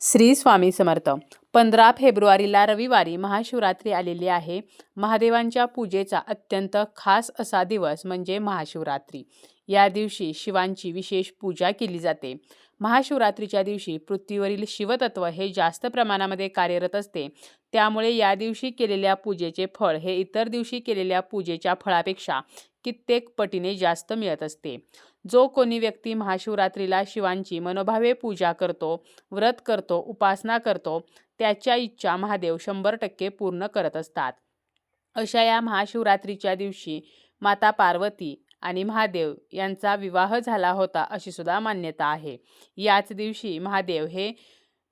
श्री स्वामी समर्थ. पंधरा फेब्रुवारीला रविवारी महाशिवरात्री आलेली आहे. महादेवांच्या पूजेचा अत्यंत खास असा दिवस म्हणजे महाशिवरात्री. या दिवशी शिवांची विशेष पूजा केली जाते. महाशिवरात्रीच्या दिवशी पृथ्वीवरील शिवतत्व हे जास्त प्रमाणामध्ये कार्यरत असते. त्यामुळे या दिवशी केलेल्या पूजेचे फळ हे इतर दिवशी केलेल्या पूजेच्या फळापेक्षा कित्येक पटीने जास्त मिळत असते. जो कोणी व्यक्ती महाशिवरात्रीला शिवांची मनोभावे पूजा करतो व्रत करतो उपासना करतो त्याच्या इच्छा महादेव शंभर टक्के पूर्ण करत असतात. अशा या महाशिवरात्रीच्या दिवशी माता पार्वती आणि महादेव यांचा विवाह झाला होता अशी सुद्धा मान्यता आहे. याच दिवशी महादेव हे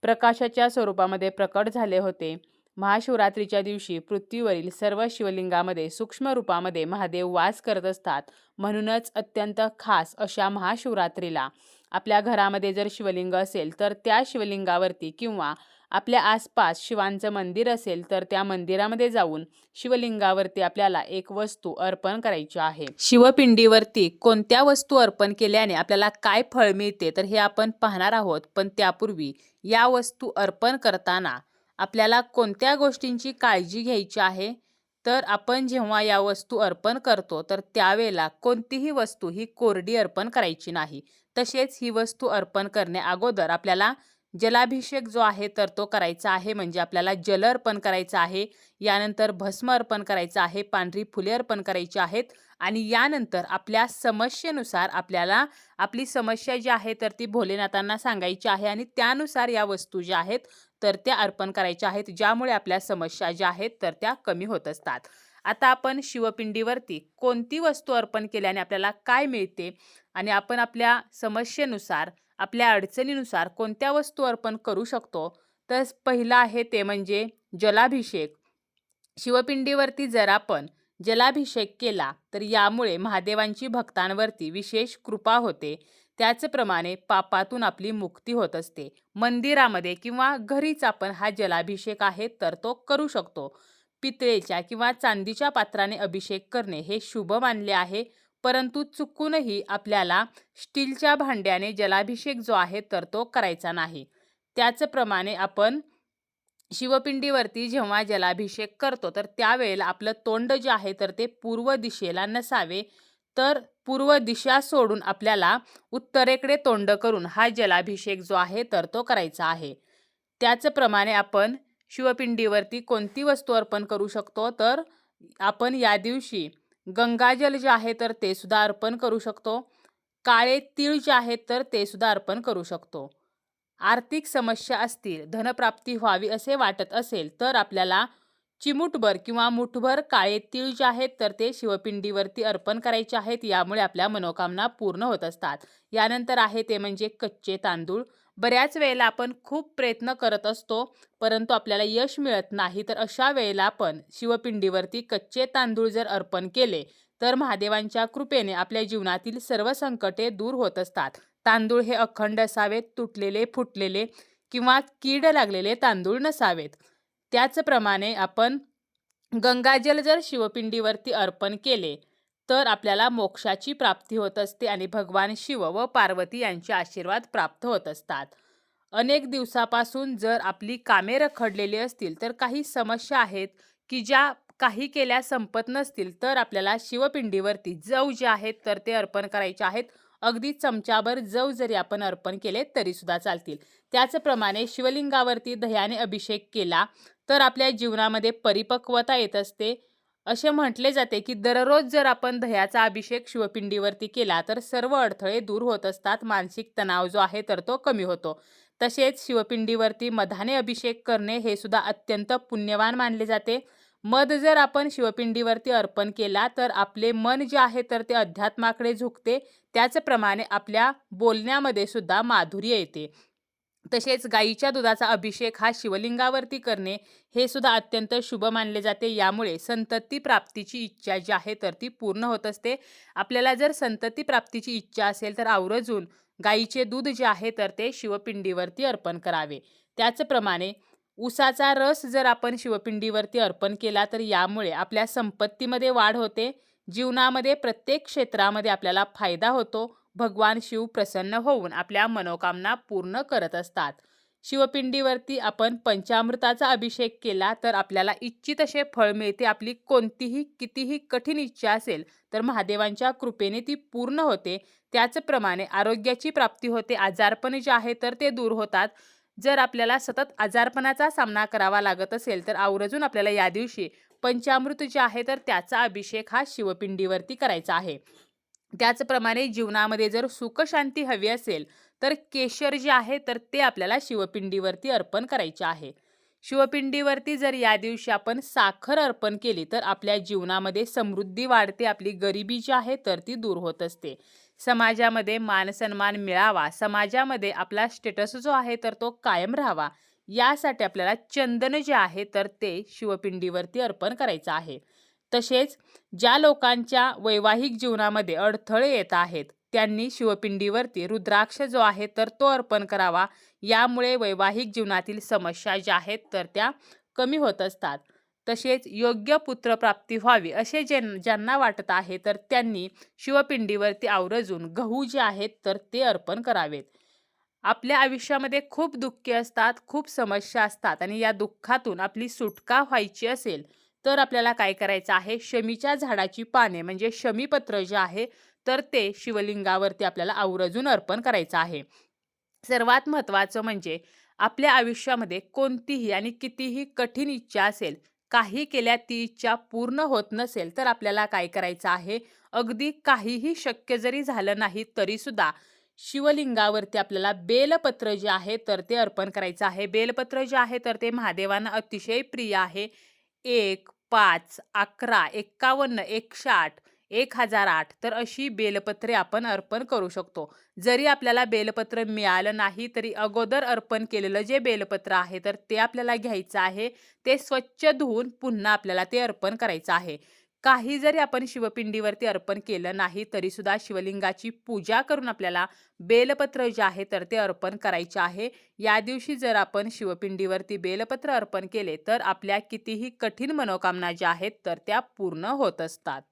प्रकाशाच्या स्वरूपामध्ये प्रकट झाले होते. महाशिवरात्रीच्या दिवशी पृथ्वीवरील सर्व शिवलिंगामध्ये सूक्ष्म रूपामध्ये महादेव वास करत असतात म्हणूनच अत्यंत खास अशा महाशिवरात्रीला आपल्या घरामध्ये जर शिवलिंग असेल तर त्या शिवलिंगावरती किंवा आपल्या आसपास शिवांचं मंदिर असेल तर त्या मंदिरामध्ये जाऊन शिवलिंगावरती आपल्याला एक वस्तू अर्पण करायची आहे. शिवपिंडीवरती कोणत्या वस्तू अर्पण केल्याने आपल्याला काय फळ मिळते तर हे आपण पाहणार आहोत. पण त्यापूर्वी या वस्तू अर्पण करताना आपल्याला कोणत्या गोष्टींची काळजी घ्यायची आहे? तर आपण जेव्हा या वस्तू अर्पण करतो तर त्यावेळेला कोणतीही वस्तू ही कोरडी अर्पण करायची नाही. तसेच ही वस्तू अर्पण करण्या अगोदर आपल्याला जलाभिषेक जो आहे तर तो करायचा आहे. म्हणजे आपल्याला जल अर्पण करायचं आहे. यानंतर भस्म अर्पण करायचं आहे. पांढरी फुले अर्पण करायची आहेत. आणि यानंतर आपल्या समस्येनुसार आपल्याला आपली समस्या जी आहे तर ती भोलेनाथांना सांगायची आहे. आणि त्यानुसार या वस्तू ज्या आहेत तर त्या अर्पण करायच्या आहेत ज्यामुळे आपल्या समस्या ज्या आहेत तर त्या कमी होत असतात. आता आपण शिवपिंडीवरती कोणती वस्तू अर्पण केल्याने आपल्याला काय मिळते आणि आपण आपल्या समस्येनुसार आपल्या अडचणीनुसार कोणत्या वस्तू अर्पण करू शकतो? तर पहिलं आहे ते म्हणजे जलाभिषेक. शिवपिंडीवरती जर आपण जलाभिषेक केला तर यामुळे महादेवांची भक्तांवरती विशेष कृपा होते. त्याचप्रमाणे पापातून आपली मुक्ती होत असते. मंदिरामध्ये किंवा घरीच आपण हा जलाभिषेक आहे तर तो करू शकतो. पितळेच्या किंवा चांदीच्या पात्राने अभिषेक करणे हे शुभ मानले आहे परंतु चुकूनही आपल्याला स्टीलच्या भांड्याने जलाभिषेक जो आहे तर तो करायचा नाही. त्याचप्रमाणे आपण शिवपिंडीवरती जेव्हा जलाभिषेक करतो तर त्यावेळेला आपलं तोंड जे आहे तर ते पूर्व दिशेला नसावे. तर पूर्व दिशा सोडून आपल्याला उत्तरेकडे तोंड करून हा जलाभिषेक जो आहे तर तो करायचा आहे. त्याचप्रमाणे आपण शिवपिंडीवरती कोणती वस्तू अर्पण करू शकतो? तर आपण या दिवशी गंगाजल जे आहे तर ते सुद्धा अर्पण करू शकतो. काळे तीळ जे आहेत तर ते सुद्धा अर्पण करू शकतो. आर्थिक समस्या असतील धनप्राप्ती व्हावी असे वाटत असेल तर आपल्याला चिमूटभर किंवा मुठभर काळे तीळ जे आहेत तर ते शिवपिंडीवरती अर्पण करायचे आहेत. यामुळे आपल्या मनोकामना पूर्ण होत असतात. यानंतर आहे ते म्हणजे कच्चे तांदूळ. बऱ्याच वेळेला आपण खूप प्रयत्न करत असतो परंतु आपल्याला यश मिळत नाही तर अशा वेळेला आपण शिवपिंडीवरती कच्चे तांदूळ जर अर्पण केले तर महादेवांच्या कृपेने आपल्या जीवनातील सर्व संकटे दूर होत असतात. तांदूळ हे अखंड असावेत तुटलेले फुटलेले किंवा कीड लागलेले तांदूळ नसावेत. त्याचप्रमाणे आपण गंगाजल जर शिवपिंडीवरती अर्पण केले तर आपल्याला मोक्षाची प्राप्ती होत असते आणि भगवान शिव व पार्वती यांचे आशीर्वाद प्राप्त होत असतात. अनेक दिवसापासून जर आपली कामे रखडलेली असतील तर काही समस्या आहेत की ज्या काही केल्या संपत नसतील तर आपल्याला शिवपिंडीवरती जव जे आहेत तर ते अर्पण करायचे आहेत. अगदी चमच्यावर जव जरी आपण अर्पण केले तरीसुद्धा चालतील. त्याचप्रमाणे शिवलिंगावरती दह्याने अभिषेक केला तर आपल्या जीवनामध्ये परिपक्वता येत असते. असे म्हटले जाते की दररोज जर आपण दह्याचा अभिषेक शिवपिंडीवरती केला तर सर्व अडथळे दूर होत असतात. मानसिक तणाव जो आहे तर तो कमी होतो. तसेच शिवपिंडीवरती मधाने अभिषेक करणे हे सुद्धा अत्यंत पुण्यवान मानले जाते. मध जर आपण शिवपिंडीवरती अर्पण केला तर आपले मन जे आहे तर ते अध्यात्माकडे झुकते. त्याचप्रमाणे आपल्या बोलण्यामध्ये सुद्धा माधुर्य येते. तसेच गाईच्या दुधाचा अभिषेक हा शिवलिंगावरती करणे हे सुद्धा अत्यंत शुभ मानले जाते. यामुळे संतती प्राप्तीची इच्छा जी आहे तर ती पूर्ण होत असते. आपल्याला जर संतती प्राप्तीची इच्छा असेल तर आवर्जून गाईचे दूध जे आहे तर ते शिवपिंडीवरती अर्पण करावे. त्याचप्रमाणे उसाचा रस जर आपण शिवपिंडीवरती अर्पण केला तर यामुळे आपल्या संपत्तीमध्ये वाढ होते. जीवनामध्ये प्रत्येक क्षेत्रामध्ये आपल्याला फायदा होतो. भगवान शिव प्रसन्न होऊन आपल्या मनोकामना पूर्ण करत असतात. शिवपिंडीवरती आपण पंचामृताचा अभिषेक केला तर आपल्याला इच्छित असे फळ मिळते. आपली कोणतीही कितीही कठीण इच्छा असेल तर महादेवांच्या कृपेने ती पूर्ण होते. त्याचप्रमाणे आरोग्याची प्राप्ती होते. आजारपण जे आहे तर ते दूर होतात. जर आपल्याला सतत आजारपणाचा सामना करावा लागत असेल तर आवर्जून आपल्याला या दिवशी पंचामृत जे आहे तर त्याचा अभिषेक हा शिवपिंडीवरती करायचा आहे. त्याचप्रमाणे जीवनामध्ये जर सुखशांती हवी असेल तर केशर जे आहे तर ते आपल्याला शिवपिंडीवरती अर्पण करायचे आहे. शिवपिंडीवरती जर या दिवशी आपण साखर अर्पण केली तर आपल्या जीवनामध्ये समृद्धी वाढते आपली गरिबी जी आहे तर ती दूर होत असते. समाजामध्ये मानसन्मान मिळावा समाजामध्ये आपला स्टेटस जो आहे तर तो कायम राहावा यासाठी आपल्याला चंदन जे आहे तर ते शिवपिंडीवरती अर्पण करायचं आहे. तसेच ज्या लोकांच्या वैवाहिक जीवनामध्ये अडथळे येत आहेत त्यांनी शिवपिंडीवरती रुद्राक्ष जो आहे तर तो अर्पण करावा. यामुळे वैवाहिक जीवनातील समस्या ज्या आहेत तर त्या कमी होत असतात. तसेच योग्य पुत्रप्राप्ती व्हावी असे जे ज्यांना वाटत आहे तर त्यांनी शिवपिंडीवरती आवरजून गहू जे आहेत तर ते अर्पण करावेत. आपल्या आयुष्यामध्ये खूप दुःखे असतात खूप समस्या असतात आणि या दुःखातून आपली सुटका व्हायची असेल तर आपल्याला काय करायचं आहे? शमीच्या झाडाची पाने म्हणजे शमीपत्र जे आहे तर ते शिवलिंगावरती आपल्याला आवरजून अर्पण करायचं आहे. सर्वात महत्त्वाचं म्हणजे आपल्या आयुष्यामध्ये कोणतीही आणि कितीही कठीण इच्छा असेल काही केल्या ती इच्छा पूर्ण होत नसेल तर आपल्याला काय करायचं आहे? अगदी काहीही शक्य जरी झालं नाही तरीसुद्धा शिवलिंगावरती आपल्याला बेलपत्र जे आहे तर ते अर्पण करायचं आहे. बेलपत्र जे आहे तर ते महादेवांना अतिशय प्रिय आहे. एक पाच अकरा एक्कावन्न एकशे आठ एक हजार आठ. तर अशी बेलपत्रे आपण अर्पण करू शकतो. जरी आपल्याला बेलपत्र मिळालं नाही तरी अगोदर अर्पण केलेलं जे बेलपत्र आहे तर ते आपल्याला घ्यायचं आहे. ते स्वच्छ धुवून पुन्हा आपल्याला ते अर्पण करायचं आहे. काही जरी आपण शिवपिंडीवरती अर्पण केलं नाही तरी सुद्धा शिवलिंगाची पूजा करून आपल्याला बेलपत्र जे आहे तर ते अर्पण करायचे आहे. या दिवशी जर आपण शिवपिंडीवरती बेलपत्र अर्पण केले तर आपल्या कितीही कठीण मनोकामना ज्या आहेत तर त्या पूर्ण होत असतात.